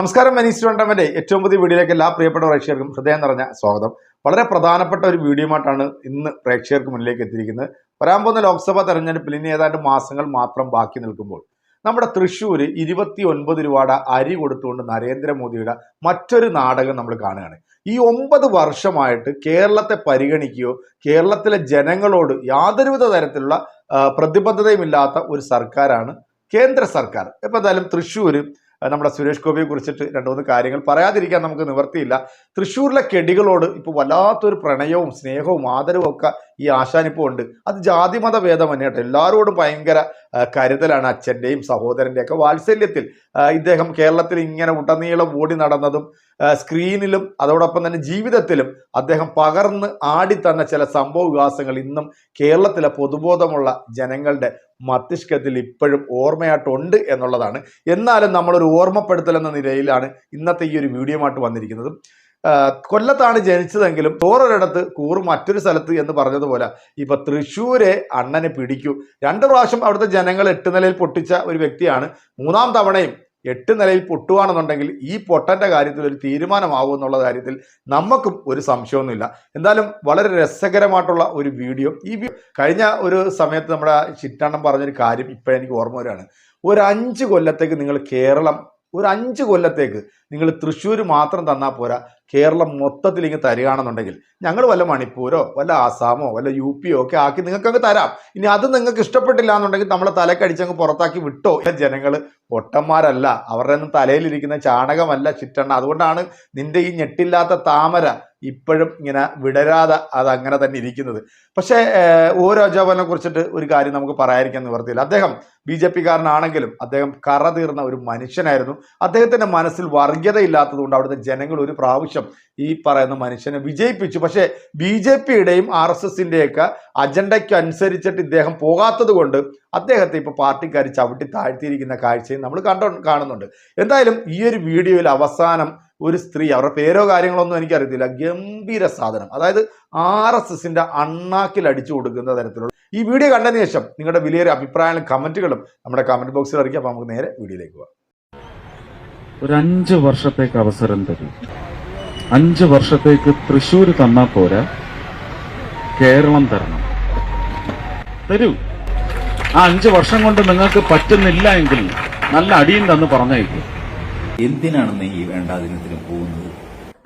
നമസ്കാരം മനീസ് ടോണ്ടമന്റെ ഏറ്റവും പുതിയ വീഡിയോയിലേക്ക് എല്ലാ പ്രിയപ്പെട്ട പ്രേക്ഷകർക്കും ഹൃദയം നിറഞ്ഞ സ്വാഗതം. വളരെ പ്രധാനപ്പെട്ട ഒരു വീഡിയോയുമായിട്ടാണ് ഇന്ന് പ്രേക്ഷകർക്ക് മുന്നിലേക്ക് എത്തിയിരിക്കുന്നത്. വരാൻ പോകുന്ന ലോക്സഭാ തെരഞ്ഞെടുപ്പിൽ ഇനി ഏതാണ്ട് മാസങ്ങൾ മാത്രം ബാക്കി നിൽക്കുമ്പോൾ നമ്മുടെ തൃശ്ശൂർ ഇരുപത്തി ഒൻപത് രൂപയുടെ അരി കൊടുത്തുകൊണ്ട് നരേന്ദ്രമോദിയുടെ മറ്റൊരു നാടകം നമ്മൾ കാണുകയാണ്. ഈ ഒമ്പത് വർഷമായിട്ട് കേരളത്തെ പരിഗണിക്കുകയോ കേരളത്തിലെ ജനങ്ങളോട് യാതൊരുവിധ തരത്തിലുള്ള പ്രതിബദ്ധതയും പ്രതിബദ്ധതയുമില്ലാത്ത ഒരു സർക്കാരാണ് കേന്ദ്ര സർക്കാർ. ഇപ്പം എന്തായാലും തൃശ്ശൂർ നമ്മുടെ സുരേഷ് ഗോപിയെ കുറിച്ചിട്ട് രണ്ടു മൂന്ന് കാര്യങ്ങൾ പറയാതിരിക്കാൻ നമുക്ക് നിവർത്തിയില്ല തൃശ്ശൂരിലെ കെടികളോട് ഇപ്പോൾ വല്ലാത്തൊരു പ്രണയവും സ്നേഹവും ആദരവും ഒക്കെ ഈ ആശാനിപ്പോൾ ഉണ്ട്. അത് ജാതിമത തന്നെ കേട്ടോ. എല്ലാവരോടും ഭയങ്കര കരുതലാണ് അച്ഛന്റെയും സഹോദരന്റെയും ഒക്കെ വാത്സല്യത്തിൽ. ഇദ്ദേഹം കേരളത്തിൽ ഇങ്ങനെ ഉടനീളം ഓടി നടന്നതും സ്ക്രീനിലും അതോടൊപ്പം തന്നെ ജീവിതത്തിലും അദ്ദേഹം പകർന്ന് തന്ന ചില സംഭവ വികാസങ്ങൾ ഇന്നും കേരളത്തിലെ പൊതുബോധമുള്ള ജനങ്ങളുടെ മസ്തിഷ്കത്തിൽ ഇപ്പോഴും ഓർമ്മയായിട്ടുണ്ട് എന്നുള്ളതാണ്. എന്നാലും നമ്മളൊരു ഓർമ്മപ്പെടുത്തൽ എന്ന നിലയിലാണ് ഇന്നത്തെ ഈ ഒരു വീഡിയോ വന്നിരിക്കുന്നത്. ആ, കൊല്ലത്താണ് ജനിച്ചതെങ്കിലും ചോറൊരിടത്ത് കൂറ് മറ്റൊരു സ്ഥലത്ത് എന്ന് പറഞ്ഞതുപോലെ ഇപ്പൊ തൃശ്ശൂരെ അണ്ണനെ പിടിക്കൂ. രണ്ട് പ്രാവശ്യം അവിടുത്തെ ജനങ്ങൾ എട്ട് നിലയിൽ പൊട്ടിച്ച ഒരു വ്യക്തിയാണ്. മൂന്നാം തവണയും എട്ട് നിലയിൽ പൊട്ടുവാണെന്നുണ്ടെങ്കിൽ ഈ പൊട്ടന്റെ കാര്യത്തിൽ ഒരു തീരുമാനമാവും എന്നുള്ള കാര്യത്തിൽ നമുക്കും ഒരു സംശയമൊന്നുമില്ല. എന്തായാലും വളരെ രസകരമായിട്ടുള്ള ഒരു വീഡിയോ. ഈ കഴിഞ്ഞ ഒരു സമയത്ത് നമ്മുടെ ചിറ്റണ്ണം പറഞ്ഞൊരു കാര്യം ഇപ്പോഴെനിക്ക് ഓർമ്മ വരികയാണ്. ഒരു അഞ്ച് കൊല്ലത്തേക്ക് നിങ്ങൾ കേരളം ഒരു അഞ്ച് കൊല്ലത്തേക്ക് നിങ്ങൾ തൃശ്ശൂർ മാത്രം തന്നാൽ പോരാ. കേരളം മൊത്തത്തിൽ ഇങ്ങ് തരികയാണെന്നുണ്ടെങ്കിൽ ഞങ്ങൾ വല്ല മണിപ്പൂരോ വല്ല ആസാമോ വല്ല യു പിയോ ഒക്കെ ആക്കി നിങ്ങൾക്കങ്ങ് തരാം. ഇനി അത് നിങ്ങൾക്ക് ഇഷ്ടപ്പെട്ടില്ല എന്നുണ്ടെങ്കിൽ നമ്മളെ തലക്കടിച്ചങ്ങ് പുറത്താക്കി വിട്ടോ. ജനങ്ങൾ പൊട്ടന്മാരല്ല. അവരുടെ തലയിലിരിക്കുന്ന ചാണകമല്ല ചിറ്റണ്ണ. അതുകൊണ്ടാണ് നിന്റെ ഈ ഞെട്ടില്ലാത്ത താമര ഇപ്പോഴും ഇങ്ങനെ വിടരാതെ അത് അങ്ങനെ തന്നെ ഇരിക്കുന്നത്. പക്ഷേ ഓ രാജാവിനെ കുറിച്ചിട്ട് ഒരു കാര്യം നമുക്ക് പറയാതിരിക്കാൻ നിവർത്തിയില്ല. അദ്ദേഹം ബി ജെ പിക്കാരനാണെങ്കിലും അദ്ദേഹം കറ തീർന്ന ഒരു മനുഷ്യനായിരുന്നു. അദ്ദേഹത്തിന്റെ മനസ്സിൽ വർഗീയതയില്ലാത്തതുകൊണ്ട് അവിടുത്തെ ജനങ്ങൾ ഒരു പ്രാവശ്യം ഈ പറയുന്ന മനുഷ്യനെ വിജയിപ്പിച്ചു. പക്ഷേ ബി ജെ പിയുടെയും ആർ എസ് എസിന്റെയൊക്കെ അജണ്ടയ്ക്ക് അനുസരിച്ചിട്ട് ഇദ്ദേഹം പോകാത്തത് കൊണ്ട് അദ്ദേഹത്തെ ഇപ്പോൾ പാർട്ടിക്കാർ ചവിട്ടി താഴ്ത്തിയിരിക്കുന്ന കാഴ്ചയും നമ്മൾ കണ്ടോ കാണുന്നുണ്ട്. എന്തായാലും ഈ ഒരു വീഡിയോയിൽ അവസാനം ഒരു സ്ത്രീ അവരുടെ പേരോ കാര്യങ്ങളൊന്നും എനിക്കറിയത്തില്ല ഗംഭീര സാധനം. അതായത് ആർ എസ് എസിന്റെ അണ്ണാക്കിൽ അടിച്ചു കൊടുക്കുന്ന തരത്തിലുള്ള ഈ വീഡിയോ കണ്ടതിന് ശേഷം നിങ്ങളുടെ വിലയേറിയ അഭിപ്രായങ്ങളും കമന്റുകളും നമ്മുടെ കമന്റ് ബോക്സിൽ അറിയിക്കാം. അപ്പൊ നമുക്ക് നേരെ വീഡിയോയിലേക്ക് പോകാം. ഒരു അഞ്ച് വർഷത്തേക്ക് അവസരം തരും. അഞ്ച് വർഷത്തേക്ക് തൃശ്ശൂർ തന്നാൽ പോരാ. കേരളം തരണം. തരൂ. ആ അഞ്ച് വർഷം കൊണ്ട് നിങ്ങൾക്ക് പറ്റുന്നില്ല എങ്കിൽ നല്ല അടിയും തന്ന് പറഞ്ഞേക്കും എന്തിനാണ് ഈ വേണ്ടാതിനത്തിന് പോകുന്നത്?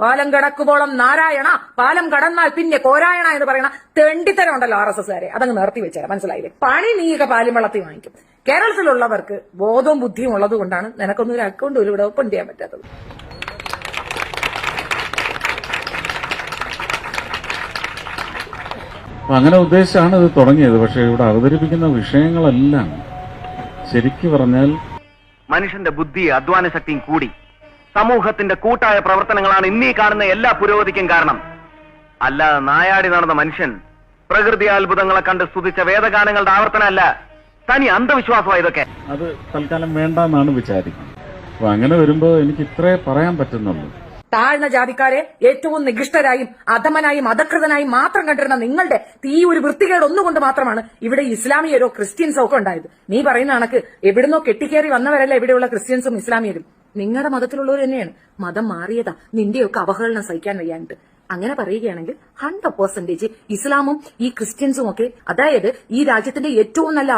പാലം കടക്കുമ്പോളം നാരായണ പാലം കടന്നാൽ പിന്നെ കോരായണ എന്ന് പറയുന്ന തെണ്ടിത്തരം ഉണ്ടല്ലോ ആർ എസ് എസ്കാരെ അതങ്ങ് നിർത്തി വെച്ചാൽ മനസ്സിലായില്ലേ? പണി നീയൊക്കെ പാലും വെള്ളത്തിൽ വാങ്ങിക്കും. കേരളത്തിലുള്ളവർക്ക് ബോധവും ബുദ്ധിയും ഉള്ളത് കൊണ്ടാണ് നിനക്കൊന്നും ഒരു അക്കൗണ്ട് ഒരു ഇവിടെ ഓപ്പൺ ചെയ്യാൻ പറ്റാത്തത്. അപ്പൊ അങ്ങനെ ഉദ്ദേശിച്ചാണ് ഇത് തുടങ്ങിയത്. പക്ഷെ ഇവിടെ അവതരിപ്പിക്കുന്ന വിഷയങ്ങളെല്ലാം ശരിക്കു പറഞ്ഞാൽ മനുഷ്യന്റെ ബുദ്ധി അധ്വാന ശക്തിയും കൂടി. സമൂഹത്തിന്റെ കൂട്ടായ പ്രവർത്തനങ്ങളാണ് ഇന്നീ കാണുന്ന എല്ലാ പുരോഗതിക്കും കാരണം. അല്ലാതെ നായാടി നടന്ന മനുഷ്യൻ പ്രകൃതി അത്ഭുതങ്ങളെ കണ്ട് സ്തുതിച്ച വേദഗാനങ്ങളുടെ ആവർത്തനമല്ല. തനി അന്ധവിശ്വാസമാണ് ഇതൊക്കെ. അത് തൽക്കാലം വേണ്ടെന്നാണ് വിചാരിക്കുന്നത്. അപ്പൊ അങ്ങനെ വരുമ്പോ എനിക്ക് ഇത്രേ പറയാൻ പറ്റുന്നുള്ളൂ. താഴ്ന്ന ജാതിക്കാരെ ഏറ്റവും നികൃഷ്ടരായും അധമനായും അധകൃതനായും മാത്രം കണ്ടിരുന്ന നിങ്ങളുടെ തീ ഒരു വൃത്തികേട് ഒന്നുകൊണ്ട് മാത്രമാണ് ഇവിടെ ഇസ്ലാമിയരോ ക്രിസ്ത്യൻസോ ഒക്കെ ഉണ്ടായത്. നീ പറയുന്ന കണക്ക് എവിടുന്നോ കെട്ടിക്കേറി വന്നവരല്ല ഇവിടെയുള്ള ക്രിസ്ത്യൻസും ഇസ്ലാമിയരും. നിങ്ങളുടെ മതത്തിലുള്ളവർ തന്നെയാണ്. മതം മാറിയതാ. നിന്റെയൊക്കെ അവഹേളനം സഹിക്കാൻ വയ്യാണ്ട് അങ്ങനെ പറയുകയാണെങ്കിൽ ഹൺഡ്രഡ് പെർസെന്റേജ് ഇസ്ലാമും ഈ ക്രിസ്ത്യൻസും ഒക്കെ അതായത് ഈ രാജ്യത്തിന്റെ ഏറ്റവും നല്ല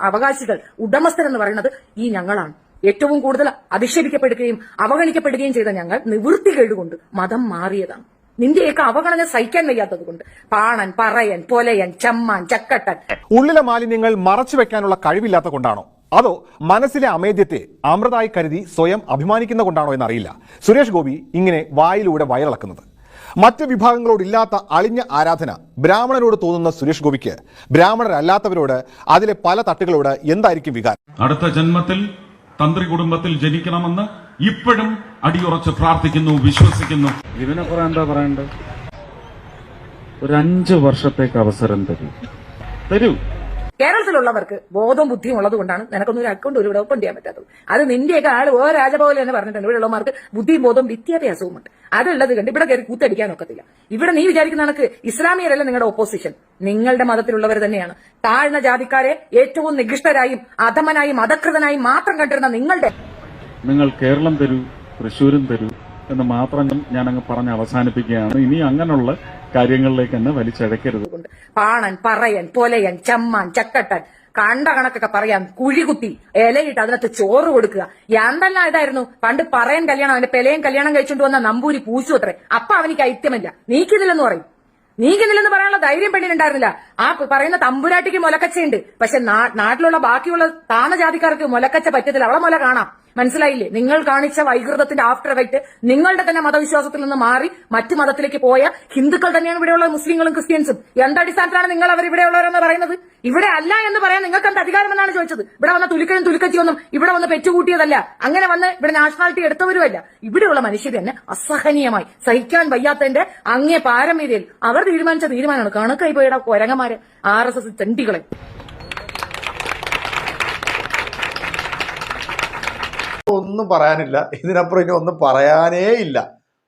അവകാശികൾ ഉടമസ്ഥരെന്ന് പറയുന്നത് ഈ ഞങ്ങളാണ്. ഏറ്റവും കൂടുതൽ അധിക്ഷേപിക്കപ്പെടുകയും അവഗണിക്കപ്പെടുകയും ചെയ്ത ഞങ്ങൾ നിവൃത്തികേടുകൊണ്ട് മതം മാറിയതാണ്. നിന്റെയൊക്കെ അവഗണന സഹിക്കാൻ വയ്യാത്തത് കൊണ്ട് പാണൻ പറയൻ പൊലയൻ ചമ്മാൻ ചക്കട്ടൻ. ഉള്ളിലെ മാലിന്യങ്ങൾ മറച്ചു വെക്കാനുള്ള കഴിവില്ലാത്ത കൊണ്ടാണോ? അതോ മനസ്സിലെ അമേദ്യത്തെ അമൃതായി കരുതി സ്വയം അഭിമാനിക്കുന്ന കൊണ്ടാണോ എന്നറിയില്ല. സുരേഷ് ഗോപി ഇങ്ങനെ വായിലൂടെ വയറിളക്കുന്നത്. മറ്റ് വിഭാഗങ്ങളോടില്ലാത്ത അളിഞ്ഞ ആരാധന ബ്രാഹ്മണരോട് തോന്നുന്ന സുരേഷ് ഗോപിക്ക് ബ്രാഹ്മണരല്ലാത്തവരോട് അതിലെ പല തട്ടുകളോട് എന്തായിരിക്കും വികാരം? അടുത്ത ജന്മത്തിൽ തന്ത്രി കുടുംബത്തിൽ ജനിക്കണമെന്ന് ഇപ്പോഴും അടിയുറച്ച് പ്രാർത്ഥിക്കുന്നു വിശ്വസിക്കുന്നു. ഇതിനപ്പുറം എന്താ പറയണ്ടത് ഒരു അഞ്ച് വർഷത്തേക്ക് അവസരം തരൂ. തരൂ. കേരളത്തിലുള്ളവർക്ക് ബോധവും ബുദ്ധിയും ഉള്ളത് കൊണ്ടാണ് നിനക്കൊന്നും ഒരു അക്കൗണ്ട് ഒരു ഓപ്പൺ ചെയ്യാൻ പറ്റാത്തത്. അത് നിന്റെയൊക്കെ ആൾ ഓ രാജഭവൻ തന്നെ പറഞ്ഞിട്ടുണ്ട്. ഇവിടെ ഉള്ളവർക്ക് ബുദ്ധിയും ബോധവും വിദ്യാഭ്യാസവും ഉണ്ട് അതുള്ളത് കണ്ട് ഇവിടെ കയറി കൂത്തടിക്കാൻ ഒക്കത്തില്ല. ഇവിടെ നീ വിചാരിക്കുന്ന കണക്ക് ഇസ്ലാമിയരല്ല നിങ്ങളുടെ ഓപ്പോസിഷൻ നിങ്ങളുടെ മതത്തിലുള്ളവർ തന്നെയാണ്. താഴ്ന്ന ജാതിക്കാരെ ഏറ്റവും നികൃഷ്ടരായും അധമനായും അധകൃതനായും മാത്രം കണ്ടിരുന്ന നിങ്ങളുടെ നിങ്ങൾ കേരളം തരൂ തൃശ്ശൂരും തരൂ എന്ന് മാത്രം ഞാൻ അങ്ങ് പറഞ്ഞ് അവസാനിപ്പിക്കുകയാണ്. ഇനി അങ്ങനെയുള്ള കാര്യങ്ങളിലേക്ക് തന്നെ വലിച്ചഴക്കരുത് പാണൻ പറയൻ പൊലയൻ ചമ്മാൻ ചക്കട്ടൻ കണ്ട കണക്കൊക്കെ പറയാം കുഴികുത്തി ഇലയിട്ട് അതിനകത്ത് ചോറ് കൊടുക്കുക. എന്തെല്ലാം ഇതായിരുന്നു? പണ്ട് പറയൻ കല്യാണം അവന്റെ പെലയും കല്യാണം കഴിച്ചുകൊണ്ട് വന്ന നമ്പൂരി പൂച്ചു അത്രേ. അപ്പൊ അവനിക്ക് ഐത്യമില്ല നീക്കുന്നില്ലെന്ന് പറയും. നീക്കുന്നില്ലെന്ന് പറയാനുള്ള ധൈര്യം പെണ്ണിനുണ്ടായിരുന്നില്ല. ആ പറയുന്ന തമ്പുരാട്ടിക്ക് മുലക്കച്ചയുണ്ട്. പക്ഷെ നാട്ടിലുള്ള ബാക്കിയുള്ള താണ ജാതിക്കാർക്ക് മുലക്കച്ച പറ്റത്തില്ല. അവളെ മുല കാണാം. മനസ്സിലായില്ലേ? നിങ്ങൾ കാണിച്ച വൈകൃതത്തിന്റെ ആഫ്റ്റർ എഫക്ട് നിങ്ങളുടെ തന്നെ മതവിശ്വാസത്തിൽ നിന്ന് മാറി മറ്റു മതത്തിലേക്ക് പോയ ഹിന്ദുക്കൾ തന്നെയാണ് ഇവിടെയുള്ള മുസ്ലിങ്ങളും ക്രിസ്ത്യൻസും. എന്തടിസ്ഥാനത്തിലാണ് നിങ്ങൾ അവർ ഇവിടെയുള്ളവരെന്ന് പറയുന്നത്? ഇവിടെ അല്ല എന്ന് പറയാൻ നിങ്ങൾക്ക് എന്ത് അധികാരമെന്നാണ് ചോദിച്ചത്. ഇവിടെ വന്ന തുലിക്കനും തുലിക്കച്ചിയൊന്നും ഇവിടെ വന്ന് പെറ്റുകൂട്ടിയതല്ല. അങ്ങനെ വന്ന് ഇവിടെ നാഷണാലിറ്റി എടുത്തവരുമല്ല. ഇവിടെയുള്ള മനുഷ്യർ തന്നെ അസഹനീയമായി സഹിക്കാൻ വയ്യാത്തതിന്റെ അങ്ങേ പാരമ്പര്യയിൽ അവർ തീരുമാനിച്ച തീരുമാനമാണ്. കണക്കായി പോയിട കൊരങ്ങന്മാര് ആർ എസ് എസ് ചെണ്ടികളെ. ഒന്നും പറയാനില്ല. ഇതിനപ്പുറം ഇനി ഒന്നും പറയാനേ ഇല്ല.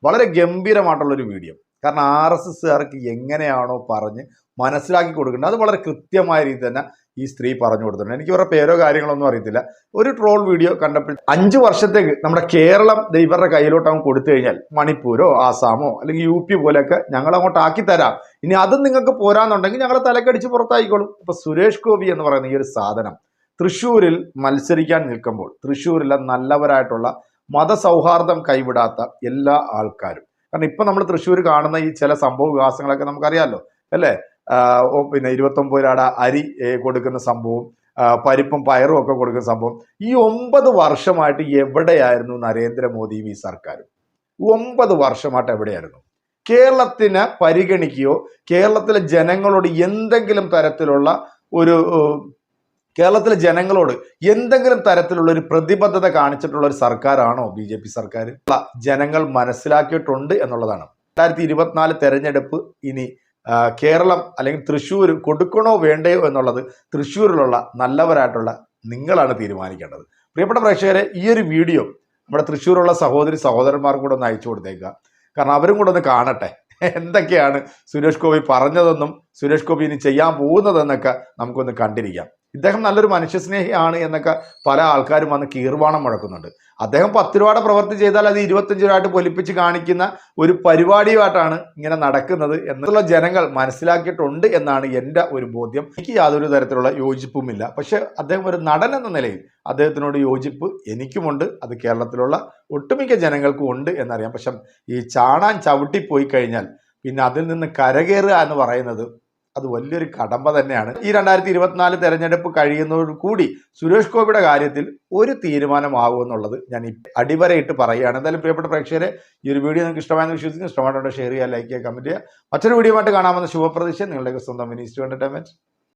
വളരെ ഗംഭീരമായിട്ടുള്ളൊരു വീഡിയോ കാരണം ആർ എസ് എസ്സുകാർക്ക് എങ്ങനെയാണോ പറഞ്ഞ് മനസ്സിലാക്കി കൊടുക്കേണ്ടത് അത് വളരെ കൃത്യമായ രീതി തന്നെ ഈ സ്ത്രീ പറഞ്ഞു കൊടുത്തിട്ടുണ്ട്. എനിക്ക് ഇവരുടെ പേരോ കാര്യങ്ങളൊന്നും അറിയത്തില്ല. ഒരു ട്രോൾ വീഡിയോ കണ്ടപ്പോൾ അഞ്ച് വർഷത്തേക്ക് നമ്മുടെ കേരളം ഇവരുടെ കയ്യിലോട്ട് അങ്ങ് കൊടുത്തു കഴിഞ്ഞാൽ മണിപ്പൂരോ ആസാമോ അല്ലെങ്കിൽ യു പി പോലെയൊക്കെ ഞങ്ങൾ അങ്ങോട്ട് ആക്കി തരാം. ഇനി അതും നിങ്ങൾക്ക് പോരാന്നുണ്ടെങ്കിൽ ഞങ്ങളെ തലക്കടിച്ച് പുറത്തായിക്കോളും. ഇപ്പൊ സുരേഷ് ഗോപി എന്ന് പറയുന്ന ഈ ഒരു സാധനം തൃശ്ശൂരിൽ മത്സരിക്കാൻ നിൽക്കുമ്പോൾ തൃശ്ശൂരിലെ നല്ലവരായിട്ടുള്ള മതസൗഹാർദ്ദം കൈവിടാത്ത എല്ലാ ആൾക്കാരും. കാരണം ഇപ്പൊ നമ്മൾ തൃശ്ശൂർ കാണുന്ന ഈ ചില സംഭവ വികാസങ്ങളൊക്കെ നമുക്കറിയാമല്ലോ അല്ലേ? പിന്നെ ഇരുപത്തൊമ്പത് രൂപയുടെ അരി കൊടുക്കുന്ന സംഭവം പരിപ്പും പയറും ഒക്കെ കൊടുക്കുന്ന സംഭവം. ഈ ഒമ്പത് വർഷമായിട്ട് എവിടെയായിരുന്നു നരേന്ദ്രമോദിയും ഈ സർക്കാരും? ഒമ്പത് വർഷമായിട്ട് എവിടെയായിരുന്നു? കേരളത്തിനെ പരിഗണിക്കുകയോ കേരളത്തിലെ ജനങ്ങളോട് എന്തെങ്കിലും തരത്തിലുള്ള ഒരു കേരളത്തിലെ ജനങ്ങളോട് എന്തെങ്കിലും തരത്തിലുള്ള ഒരു പ്രതിബദ്ധത കാണിച്ചിട്ടുള്ള ഒരു സർക്കാരാണോ ബി ജെ പി സർക്കാർ ജനങ്ങൾ മനസ്സിലാക്കിയിട്ടുണ്ട് എന്നുള്ളതാണ്. രണ്ടായിരത്തി ഇരുപത്തിനാല് തെരഞ്ഞെടുപ്പ് ഇനി കേരളം അല്ലെങ്കിൽ തൃശ്ശൂർ കൊടുക്കണോ വേണ്ടയോ എന്നുള്ളത് തൃശ്ശൂരിലുള്ള നല്ലവരായിട്ടുള്ള നിങ്ങളാണ് തീരുമാനിക്കേണ്ടത്. പ്രിയപ്പെട്ട പ്രേക്ഷകരെ ഈ ഒരു വീഡിയോ നമ്മുടെ തൃശ്ശൂരുള്ള സഹോദരി സഹോദരന്മാർക്കും കൂടെ ഒന്ന് അയച്ചു കൊടുത്തേക്കുക. കാരണം അവരും കൂടെ ഒന്ന് കാണട്ടെ. എന്തൊക്കെയാണ് സുരേഷ് ഗോപി പറഞ്ഞതെന്നും സുരേഷ് ഗോപി ഇനി ചെയ്യാൻ പോകുന്നതെന്നൊക്കെ നമുക്കൊന്ന് കണ്ടിരിക്കാം. ഇദ്ദേഹം നല്ലൊരു മനുഷ്യസ്നേഹിയാണ് എന്നൊക്കെ പല ആൾക്കാരും വന്ന് കീർവാണം മുഴക്കുന്നുണ്ട്. അദ്ദേഹം പത്ത് രൂപയുടെ പ്രവൃത്തി ചെയ്താൽ അത് ഇരുപത്തഞ്ച് രൂപയായിട്ട് പൊലിപ്പിച്ച് കാണിക്കുന്ന ഒരു പരിപാടിയുമായിട്ടാണ് ഇങ്ങനെ നടക്കുന്നത് എന്നുള്ള ജനങ്ങൾ മനസ്സിലാക്കിയിട്ടുണ്ട് എന്നാണ് എന്റെ ഒരു ബോധ്യം. എനിക്ക് യാതൊരു തരത്തിലുള്ള യോജിപ്പുമില്ല. പക്ഷേ അദ്ദേഹം ഒരു നടൻ എന്ന നിലയിൽ അദ്ദേഹത്തിനോട് യോജിപ്പ് എനിക്കുമുണ്ട്. അത് കേരളത്തിലുള്ള ഒട്ടുമിക്ക ജനങ്ങൾക്കും ഉണ്ട് എന്നറിയാം. പക്ഷെ ഈ ചാണാൻ ചവിട്ടിപ്പോയി കഴിഞ്ഞാൽ പിന്നെ അതിൽ നിന്ന് കരകയറുക എന്ന് പറയുന്നത് അത് വലിയൊരു കടമ്പ തന്നെയാണ്. ഈ രണ്ടായിരത്തി ഇരുപത്തിനാല് തെരഞ്ഞെടുപ്പ് കഴിയുന്നതോടു കൂടി സുരേഷ് ഗോപിയുടെ കാര്യത്തിൽ ഒരു തീരുമാനമാകുമെന്നുള്ളത് ഞാൻ അടിവരയിട്ട് പറയുകയാണ്. എന്തായാലും പ്രിയപ്പെട്ട പ്രേക്ഷകരെ ഈ ഒരു വീഡിയോ നിങ്ങൾക്ക് ഇഷ്ടമായെന്ന് വിശ്വസിക്കുന്നു. ഇഷ്ടമായിട്ടുണ്ടെങ്കിൽ ഷെയർ ചെയ്യുക ലൈക്ക് ചെയ്യുക കമന്റ് ചെയ്യുക. മറ്റൊരു വീഡിയോ ആയിട്ട് കാണാമെന്ന് ശുഭപ്രതീക്ഷ. നിങ്ങളുടെ സ്വന്തം മിനിസ്റ്റർ എന്റർടൈൻമെന്റ്